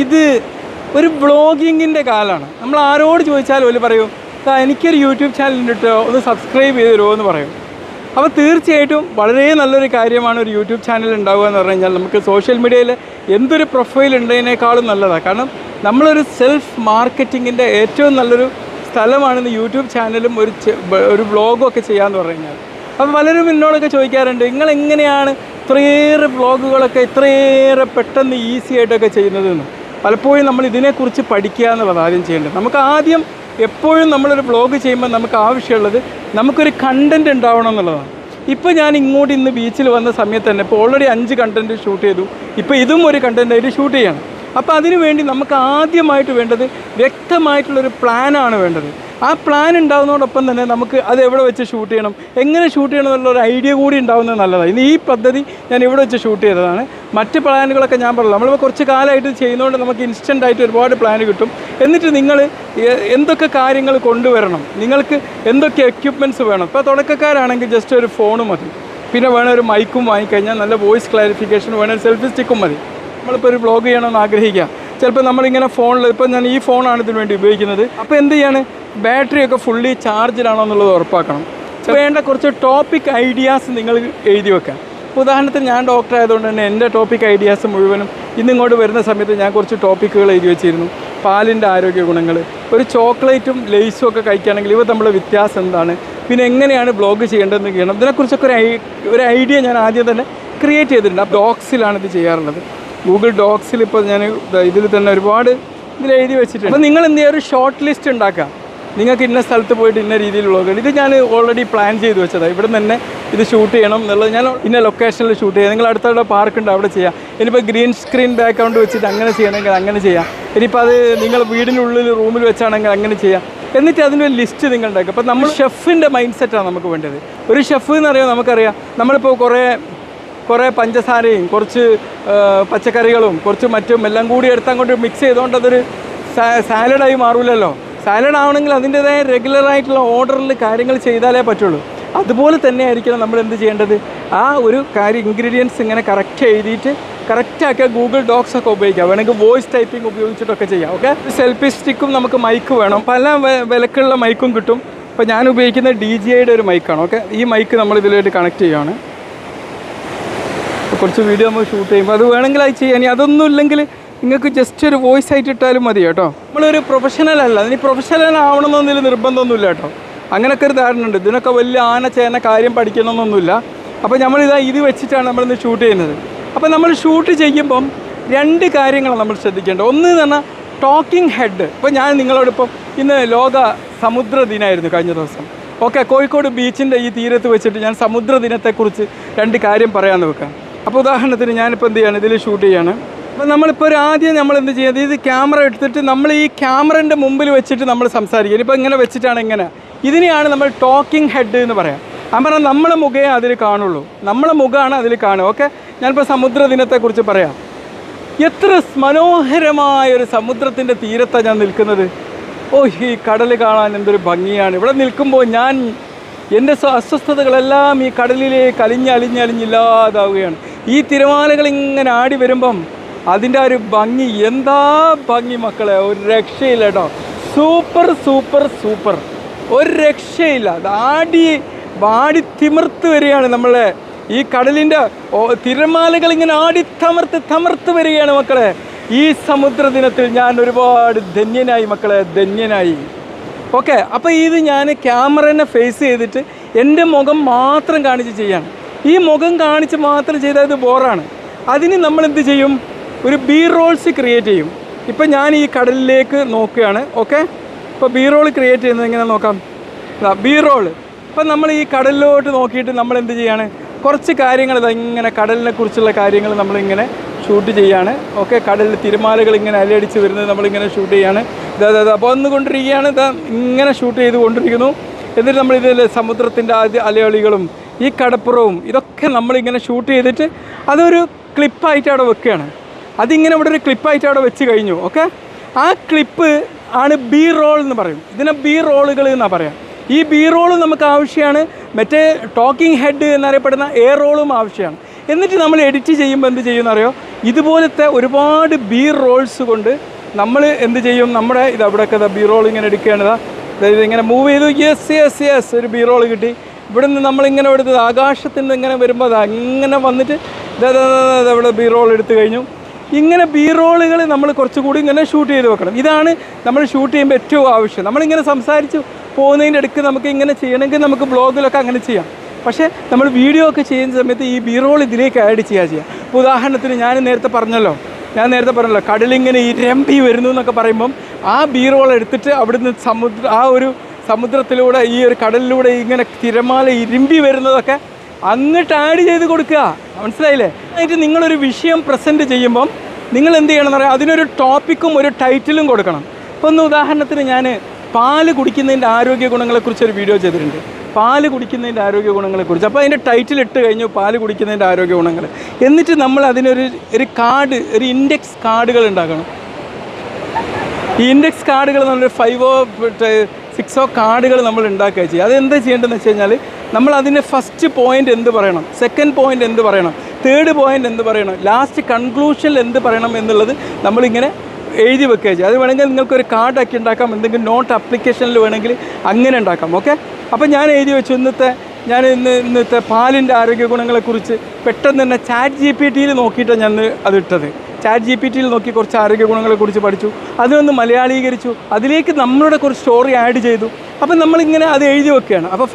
ഇത് ഒരു ബ്ലോഗിങ്ങിന്റെ കാലമാണ് നമ്മൾ ആരോട് ചോദിച്ചാലും ഒരു പറയൂ എനിക്കൊരു യൂട്യൂബ് ചാനൽ ഉണ്ട് കേട്ടോ ഒന്ന് സബ്സ്ക്രൈബ് ചെയ്ത് തരുമോ എന്ന് പറയും. അപ്പോൾ തീർച്ചയായിട്ടും വളരെ നല്ലൊരു കാര്യമാണ് ഒരു യൂട്യൂബ് ചാനൽ ഉണ്ടാവുക എന്ന് പറഞ്ഞു കഴിഞ്ഞാൽ നമുക്ക് സോഷ്യൽ മീഡിയയിൽ എന്തൊരു പ്രൊഫൈൽ ഉണ്ടതിനേക്കാളും നല്ലതാണ് കാരണം നമ്മളൊരു സെൽഫ് മാർക്കറ്റിങ്ങിന്റെ ഏറ്റവും നല്ലൊരു സ്ഥലമാണ് ഇന്ന് യൂട്യൂബ് ചാനലും ഒരു ഒരു ബ്ലോഗും ഒക്കെ ചെയ്യാമെന്ന് പറഞ്ഞു കഴിഞ്ഞാൽ. അപ്പോൾ പലരും എന്നോടൊക്കെ ചോദിക്കാറുണ്ട് നിങ്ങൾ എങ്ങനെയാണ് ഇത്രയേറെ വ്ളോഗുകളൊക്കെ ഇത്രയേറെ പെട്ടെന്ന് ഈസി ആയിട്ടൊക്കെ ചെയ്യുന്നതെന്ന് പലപ്പോഴും നമ്മൾ ഇതിനെക്കുറിച്ച് പഠിക്കുക എന്നുള്ളത് ആദ്യം ചെയ്യേണ്ടത്. നമുക്ക് ആദ്യം എപ്പോഴും നമ്മളൊരു വ്ളോഗ് ചെയ്യുമ്പോൾ നമുക്ക് ആവശ്യമുള്ളത് നമുക്കൊരു കണ്ടന്റ് ഉണ്ടാവണം എന്നുള്ളതാണ്. ഇപ്പോൾ ഞാൻ ഇങ്ങോട്ട് ഇന്ന് ബീച്ചിൽ വന്ന സമയത്ത് തന്നെ ഇപ്പോൾ ഓൾറെഡി അഞ്ച് കണ്ടന്റ് ഷൂട്ട് ചെയ്തു. ഇപ്പോൾ ഇതും ഒരു കണ്ടന്റ് ആയിട്ട് ഷൂട്ട് ചെയ്യണം. അപ്പോൾ അതിനുവേണ്ടി നമുക്ക് ആദ്യമായിട്ട് വേണ്ടത് വ്യക്തമായിട്ടുള്ളൊരു പ്ലാനാണ് വേണ്ടത്. ആ പ്ലാൻ ഉണ്ടാകുന്നതോടൊപ്പം തന്നെ നമുക്ക് അത് എവിടെ വെച്ച് ഷൂട്ട് ചെയ്യണം എങ്ങനെ ഷൂട്ട് ചെയ്യണം എന്നുള്ള ഒരു ഐഡിയ കൂടി ഉണ്ടാകുന്നത് നല്ലതാണ് ഇനി ഈ പദ്ധതി ഞാൻ ഇവിടെ വെച്ച് ഷൂട്ട് ചെയ്തതാണ്. മറ്റ് പ്ലാനുകളൊക്കെ ഞാൻ പറഞ്ഞു നമ്മളിപ്പോൾ കുറച്ച് കാലമായിട്ട് ചെയ്യുന്നതുകൊണ്ട് നമുക്ക് ഇൻസ്റ്റന്റ് ആയിട്ട് ഒരുപാട് പ്ലാൻ കിട്ടും. എന്നിട്ട് നിങ്ങൾ എന്തൊക്കെ കാര്യങ്ങൾ കൊണ്ടുവരണം? നിങ്ങൾക്ക് എന്തൊക്കെ എക്യുപ്മെന്റ്സ് വേണം? ഇപ്പോൾ തുടക്കക്കാരാണെങ്കിൽ ജസ്റ്റ് ഒരു ഫോൺ മതി. പിന്നെ വേണം ഒരു മൈക്കും വാങ്ങിക്കഴിഞ്ഞാൽ നല്ല വോയിസ് ക്ലാരിഫിക്കേഷൻ വേണം സെൽഫി സ്റ്റിക്കും മതി. നമ്മളിപ്പോൾ ഒരു ബ്ലോഗ് ചെയ്യണമെന്ന് ആഗ്രഹിക്കുക ചിലപ്പോൾ നമ്മളിങ്ങനെ ഫോണിൽ ഇപ്പോൾ ഞാൻ ഈ ഫോണാണ് ഇതിന് വേണ്ടി ഉപയോഗിക്കുന്നത്. അപ്പോൾ എന്ത് ചെയ്യാണ്? ബാറ്ററി ഒക്കെ ഫുള്ളി ചാർജിലാണോ എന്നുള്ളത് ഉറപ്പാക്കണം. വേണ്ട കുറച്ച് ടോപ്പിക് ഐഡിയാസ് നിങ്ങൾ എഴുതി വെക്കാം ഉദാഹരണത്തിന് ഞാൻ ഡോക്ടർ ആയതുകൊണ്ട് തന്നെ എന്റെ ടോപ്പിക് ഐഡിയാസ് മുഴുവനും ഇന്നിങ്ങോട്ട് വരുന്ന സമയത്ത് ഞാൻ കുറച്ച് ടോപ്പിക്കുകൾ എഴുതി വെച്ചിരുന്നു. പാലിന്റെ ആരോഗ്യ ഗുണങ്ങൾ ഒരു ചോക്ലേറ്റും ലേസും ഒക്കെ കഴിക്കുകയാണെങ്കിൽ ഇവ തമ്മിലുള്ള വ്യത്യാസം എന്താണ്? പിന്നെ എങ്ങനെയാണ് ബ്ലോഗ് ചെയ്യേണ്ടതെന്ന് ചെയ്യണം? ഇതിനെക്കുറിച്ചൊക്കെ ഒരു ഒരു ഐഡിയ ഞാൻ ആദ്യം തന്നെ ക്രിയേറ്റ് ചെയ്തിട്ടുണ്ട്. ഡോക്സിലാണ് ഇത് ചെയ്യാറുള്ളത്. ഗൂഗിൾ ഡോക്സിൽ ഇപ്പോൾ ഞാൻ ഇതിൽ തന്നെ ഒരുപാട് ഇതിൽ എഴുതി വെച്ചിട്ടുണ്ട്. അപ്പോൾ നിങ്ങൾ എന്ത് ചെയ്യുക ഒരു ഷോർട്ട് ലിസ്റ്റ് ഉണ്ടാക്കുക നിങ്ങൾക്ക് ഇന്ന സ്ഥലത്ത് പോയിട്ട് ഇന്ന രീതിയിലുള്ള ഇത് ഞാൻ ഓൾറെഡി പ്ലാൻ ചെയ്ത് വെച്ചതാണ് ഇവിടെ തന്നെ ഇത് ഷൂട്ട് ചെയ്യണം എന്നുള്ളത് ഞാൻ ഇന്ന ലൊക്കേഷനിൽ ഷൂട്ട് ചെയ്യാം. നിങ്ങൾ അടുത്തവിടെ പാർക്ക് ഉണ്ട് അവിടെ ചെയ്യാം. ഇനിയിപ്പോൾ ഗ്രീൻ സ്ക്രീൻ ബാക്ക്ഗ്രൗണ്ട് വെച്ചിട്ട് അങ്ങനെ ചെയ്യണമെങ്കിൽ അങ്ങനെ ചെയ്യാം. ഇനിയിപ്പോൾ അത് നിങ്ങൾ വീടിനുള്ളിൽ റൂമിൽ വെച്ചാണെങ്കിൽ അങ്ങനെ ചെയ്യാം. എന്നിട്ട് അതിന്റെ ഒരു ലിസ്റ്റ് നിങ്ങൾ ഉണ്ടാക്കുക അപ്പോൾ നമ്മൾ ഷെഫിന്റെ മൈൻഡ് സെറ്റാണ് നമുക്ക് വേണ്ടത്. ഒരു ഷെഫ് എന്ന് പറയുമ്പോൾ നമുക്കറിയാം. നമ്മളിപ്പോൾ കുറേ കുറേ പഞ്ചസാരയും കുറച്ച് പച്ചക്കറികളും കുറച്ച് മറ്റും എല്ലാം കൂടി എടുത്ത് അങ്ങോട്ട് മിക്സ് ചെയ്തുകൊണ്ട് അതൊരു സാലഡായി മാറൂലല്ലോ. സാലഡ് ആവണമെങ്കിൽ അതിന്റെതായ റെഗുലറായിട്ടുള്ള ഓർഡറിൽ കാര്യങ്ങൾ ചെയ്താലേ പറ്റുള്ളൂ. അതുപോലെ തന്നെ ആയിരിക്കണം നമ്മൾ എന്ത് ചെയ്യേണ്ടത്? ആ ഒരു കാര്യം ഇൻഗ്രീഡിയൻസ് ഇങ്ങനെ കറക്റ്റ് എഴുതിയിട്ട് കറക്റ്റാക്കുക ഗൂഗിൾ ഡോക്സ് ഒക്കെ ഉപയോഗിക്കാം. വേണമെങ്കിൽ വോയിസ് ടൈപ്പിംഗ് ഉപയോഗിച്ചിട്ടൊക്കെ ചെയ്യാം. ഓക്കെ സെൽഫി സ്റ്റിക്കും നമുക്ക് മൈക്ക് വേണം. പല വിലക്കുള്ള മൈക്കും കിട്ടും. ഇപ്പോൾ ഞാൻ ഉപയോഗിക്കുന്ന ഡി ജി ഐയുടെ ഒരു മൈക്കാണ് ഓക്കെ ഈ മൈക്ക് നമ്മൾ ഇതിലായിട്ട് കണക്ട് ചെയ്യുകയാണ് കുറച്ച് വീഡിയോ നമ്മൾ ഷൂട്ട് ചെയ്യുമ്പോൾ അത് വേണമെങ്കിൽ അത് ചെയ്യാൻ ഇനി അതൊന്നും ഇല്ലെങ്കിൽ നിങ്ങൾക്ക് ജസ്റ്റ് ഒരു വോയിസ് ആയിട്ട് ഇട്ടാലും മതി കേട്ടോ. നമ്മളൊരു പ്രൊഫഷണൽ അല്ല. അതിന് പ്രൊഫഷണൽ ആവണമെന്നൊന്നും നിർബന്ധമൊന്നുമില്ല കേട്ടോ. അങ്ങനെയൊക്കെ ഒരു ധാരണ ഉണ്ട്. ഇതിനൊക്കെ വലിയ ആന ചേന കാര്യം പഠിക്കണമെന്നൊന്നുമില്ല. അപ്പോൾ നമ്മളിതാ ഇത് വെച്ചിട്ടാണ് നമ്മളിന്ന് ഷൂട്ട് ചെയ്യുന്നത്. അപ്പോൾ നമ്മൾ ഷൂട്ട് ചെയ്യുമ്പം രണ്ട് കാര്യങ്ങളാണ് നമ്മൾ ശ്രദ്ധിക്കേണ്ടത്. ഒന്ന് എന്ന് പറഞ്ഞാൽ ടോക്കിംഗ് ഹെഡ് ഇപ്പോൾ ഞാൻ നിങ്ങളോടിപ്പം ഇന്ന് ലോക സമുദ്ര ദിനമായിരുന്നു കഴിഞ്ഞ ദിവസം. ഓക്കെ കോഴിക്കോട് ബീച്ചിന്റെ ഈ തീരത്ത് വെച്ചിട്ട് ഞാൻ സമുദ്ര ദിനത്തെക്കുറിച്ച് രണ്ട് കാര്യം പറയാമെന്ന് വെക്കാം അപ്പോൾ ഉദാഹരണത്തിന് ഞാനിപ്പോൾ എന്ത് ചെയ്യാണ്? ഇതിൽ ഷൂട്ട് ചെയ്യാണ്. അപ്പോൾ നമ്മളിപ്പോൾ ഒരു ആദ്യം നമ്മൾ എന്ത് ചെയ്യുന്നത്? ഇത് ക്യാമറ എടുത്തിട്ട് നമ്മൾ ഈ ക്യാമറന്റെ മുമ്പിൽ വെച്ചിട്ട് നമ്മൾ സംസാരിക്കുക. ഇപ്പോൾ ഇങ്ങനെ വെച്ചിട്ടാണ് ഇങ്ങനെ. ഇതിനെയാണ് നമ്മൾ ടോക്കിംഗ് ഹെഡ് എന്ന് പറയാം. പറഞ്ഞാൽ നമ്മളെ മുഖേ അതിൽ കാണുള്ളൂ. നമ്മളെ മുഖമാണ് അതിൽ കാണുക. ഓക്കെ? ഞാനിപ്പോൾ സമുദ്ര ദിനത്തെക്കുറിച്ച് പറയാം. എത്ര മനോഹരമായ ഒരു സമുദ്രത്തിന്റെ തീരത്താണ് ഞാൻ നിൽക്കുന്നത്. ഓ ഈ കടൽ കാണാൻ എന്തൊരു ഭംഗിയാണ്. ഇവിടെ നിൽക്കുമ്പോൾ ഞാൻ എന്റെ അസ്വസ്ഥതകളെല്ലാം ഈ കടലിലേക്ക് അലിഞ്ഞലിഞ്ഞലിഞ്ഞില്ലാതാവുകയാണ് ഈ തിരമാലകൾ ഇങ്ങനെ ആടി വരുമ്പം അതിന്റെ ആ ഒരു ഭംഗി എന്താ ഭംഗി മക്കളെ? ഒരു രക്ഷയില്ല കേട്ടോ. Super super super. ഒരു രക്ഷയില്ല. അത് ആടി വാടി തിമിർത്ത് വരികയാണ് നമ്മളെ. ഈ കടലിന്റെ തിരമാലകൾ ഇങ്ങനെ ആടി തമർത്ത് തമർത്ത് വരികയാണ് മക്കളെ. ഈ സമുദ്ര ദിനത്തിൽ ഞാൻ ഒരുപാട് ധന്യനായി മക്കളെ ധന്യനായി. ഓക്കെ അപ്പോൾ ഇത് ഞാൻ ക്യാമറനെ ഫേസ് ചെയ്തിട്ട് എന്റെ മുഖം മാത്രം കാണിച്ച് ചെയ്യാണ്. ഈ മുഖം കാണിച്ച് മാത്രം ചെയ്താൽ ഇത് ബോറാണ്. അതിന് നമ്മൾ എന്ത് ചെയ്യും? ഒരു ബി റോൾസ് ക്രിയേറ്റ് ചെയ്യും. ഇപ്പം ഞാൻ ഈ കടലിലേക്ക് നോക്കുകയാണ് ഓക്കെ? ഇപ്പോൾ ബി റോൾ ക്രിയേറ്റ് ചെയ്യുന്നത് എങ്ങനെ നോക്കാം. ബി റോൾ ഇപ്പം നമ്മൾ ഈ കടലിലോട്ട് നോക്കിയിട്ട് നമ്മൾ എന്ത് ചെയ്യാണ്? കുറച്ച് കാര്യങ്ങൾ ഇങ്ങനെ കടലിനെ കുറിച്ചുള്ള കാര്യങ്ങൾ നമ്മളിങ്ങനെ ഷൂട്ട് ചെയ്യാണ് ഓക്കെ? കടലിൽ തിരമാലകൾ ഇങ്ങനെ അലയടിച്ച് വരുന്നത് നമ്മളിങ്ങനെ ഷൂട്ട് ചെയ്യാണ്. ഇതാ ഇതാ, വന്നുകൊണ്ടിരിക്കുകയാണ്. ഇതാ ഇങ്ങനെ ഷൂട്ട് ചെയ്ത് കൊണ്ടിരിക്കുന്നു എന്നിട്ട് നമ്മൾ സമുദ്രത്തിന്റെ ആദ്യ അലയൊളികളും ഈ കടപ്പുറവും ഇതൊക്കെ നമ്മളിങ്ങനെ ഷൂട്ട് ചെയ്തിട്ട് അതൊരു ക്ലിപ്പായിട്ട് അവിടെ വെക്കുകയാണ്. അതിങ്ങനെ ഇവിടെ ഒരു ക്ലിപ്പായിട്ട് അവിടെ വെച്ച് കഴിഞ്ഞു ഓക്കെ ആ ക്ലിപ്പ് ആണ് ബി റോൾ എന്ന് പറയും. ഇതിനെ ബി റോളുകൾ എന്നാണ് പറയാം. ഈ ബി റോൾ നമുക്ക് ആവശ്യമാണ് മറ്റേ ടോക്കിംഗ് ഹെഡ് എന്നറിയപ്പെടുന്ന എ റോളും ആവശ്യമാണ്. എന്നിട്ട് നമ്മൾ എഡിറ്റ് ചെയ്യുമ്പോൾ എന്ത് ചെയ്യുമെന്നറിയോ ഇതുപോലത്തെ ഒരുപാട് ബി റോൾസ് കൊണ്ട് നമ്മൾ എന്ത് ചെയ്യും? നമ്മുടെ ഇത് അവിടെയൊക്കെ ബി റോൾ ഇങ്ങനെ എടുക്കുകയാണിതാ അതായത് ഇങ്ങനെ മൂവ് ചെയ്തു. യെസ് യെസ് യെസ് ഒരു ബി റോൾ കിട്ടി. ഇവിടെ നിന്ന് നമ്മളിങ്ങനെ എടുത്തത് ആകാശത്തിൽ നിന്ന് ഇങ്ങനെ വരുമ്പോൾ അത് അങ്ങനെ വന്നിട്ട് ഇവിടെ ബീ റോൾ എടുത്തു കഴിഞ്ഞു. ഇങ്ങനെ ബീ റോളുകൾ നമ്മൾ കുറച്ചുകൂടി ഇങ്ങനെ ഷൂട്ട് ചെയ്ത് വെക്കണം. ഇതാണ് നമ്മൾ ഷൂട്ട് ചെയ്യുമ്പോൾ ഏറ്റവും ആവശ്യം. നമ്മളിങ്ങനെ സംസാരിച്ച് പോകുന്നതിന്റെ അടുക്ക് നമുക്ക് ഇങ്ങനെ ചെയ്യണമെങ്കിൽ നമുക്ക് ബ്ലോഗിലൊക്കെ അങ്ങനെ ചെയ്യാം. പക്ഷേ നമ്മൾ വീഡിയോ ഒക്കെ ചെയ്യുന്ന സമയത്ത് ഈ ബീ റോൾ ഇതിലേക്ക് ആഡ് ചെയ്യുക ചെയ്യുക ഇപ്പോൾ ഉദാഹരണത്തിന് ഞാൻ നേരത്തെ പറഞ്ഞല്ലോ ഞാൻ നേരത്തെ പറഞ്ഞല്ലോ കടലിങ്ങനെ ഇരമ്പി വരുന്നു എന്നൊക്കെ പറയുമ്പം ആ ബീ റോൾ എടുത്തിട്ട് അവിടുന്ന് സമുദ്ര ആ ഒരു സമുദ്രത്തിലൂടെ ഈ ഒരു കടലിലൂടെ ഇങ്ങനെ തിരമാല ഇരുമ്പി വരുന്നതൊക്കെ അങ്ങോട്ട് ആഡ് ചെയ്ത് കൊടുക്കുക. മനസ്സിലായില്ലേ? എന്നിട്ട് നിങ്ങളൊരു വിഷയം പ്രസന്റ് ചെയ്യുമ്പം നിങ്ങൾ എന്ത് ചെയ്യണമെന്ന് പറയാം അതിനൊരു ടോപ്പിക്കും ഒരു ടൈറ്റിലും കൊടുക്കണം. ഇപ്പോൾ ഒന്ന് ഉദാഹരണത്തിന് ഞാൻ പാൽ കുടിക്കുന്നതിന്റെ ആരോഗ്യ ഗുണങ്ങളെക്കുറിച്ച് ഒരു വീഡിയോ ചെയ്തിട്ടുണ്ട്. പാൽ കുടിക്കുന്നതിന്റെ ആരോഗ്യ ഗുണങ്ങളെക്കുറിച്ച്. അപ്പോൾ അതിന്റെ ടൈറ്റിൽ ഇട്ട് കഴിഞ്ഞു പാൽ കുടിക്കുന്നതിന്റെ ആരോഗ്യ ഗുണങ്ങൾ എന്നിട്ട് നമ്മൾ അതിനൊരു ഒരു കാർഡ് ഒരു ഇൻഡെക്സ് കാർഡുകൾ ഉണ്ടാക്കണം. ഈ ഇൻഡെക്സ് കാർഡുകൾ നമ്മൾ ഫൈവോ സിക്സോ കാർഡുകൾ നമ്മൾ ഉണ്ടാക്കുക ചെയ്യുക. അതെന്താ ചെയ്യേണ്ടതെന്ന് വെച്ച് കഴിഞ്ഞാൽ നമ്മൾ അതിന്റെ ഫസ്റ്റ് പോയിന്റ് എന്ത് പറയണം? സെക്കൻഡ് പോയിന്റ് എന്ത് പറയണം? തേർഡ് പോയിന്റ് എന്ത് പറയണം? ലാസ്റ്റ് കൺക്ലൂഷനിൽ എന്ത് പറയണം എന്നുള്ളത് നമ്മളിങ്ങനെ എഴുതി വെക്കുക ചെയ്യുക. അത് വേണമെങ്കിൽ നിങ്ങൾക്കൊരു കാർഡാക്കി ഉണ്ടാക്കാം. എന്തെങ്കിലും നോട്ട് അപ്ലിക്കേഷനിൽ വേണമെങ്കിൽ അങ്ങനെ ഉണ്ടാക്കാം. ഓക്കെ അപ്പോൾ ഞാൻ എഴുതി വെച്ചു ഇന്നത്തെ ഞാൻ ഇന്ന് ഇന്നത്തെ പാലിന്റെ ആരോഗ്യ ഗുണങ്ങളെക്കുറിച്ച് പെട്ടെന്ന് തന്നെ ചാറ്റ് ജി പി ടിയിൽ നോക്കിയിട്ടാണ് ഞാൻ അത് ഇട്ടത്. ചാറ്റ് ജി പി ടിയിൽ നോക്കി കുറച്ച് ആരോഗ്യ ഗുണങ്ങളെക്കുറിച്ച് പഠിച്ചു. അതിനൊന്ന് മലയാളീകരിച്ചു. അതിലേക്ക് നമ്മളുടെ കുറച്ച് സ്റ്റോറി ആഡ് ചെയ്തു. അപ്പം നമ്മളിങ്ങനെ അത് എഴുതി വെക്കുകയാണ്. അപ്പോൾ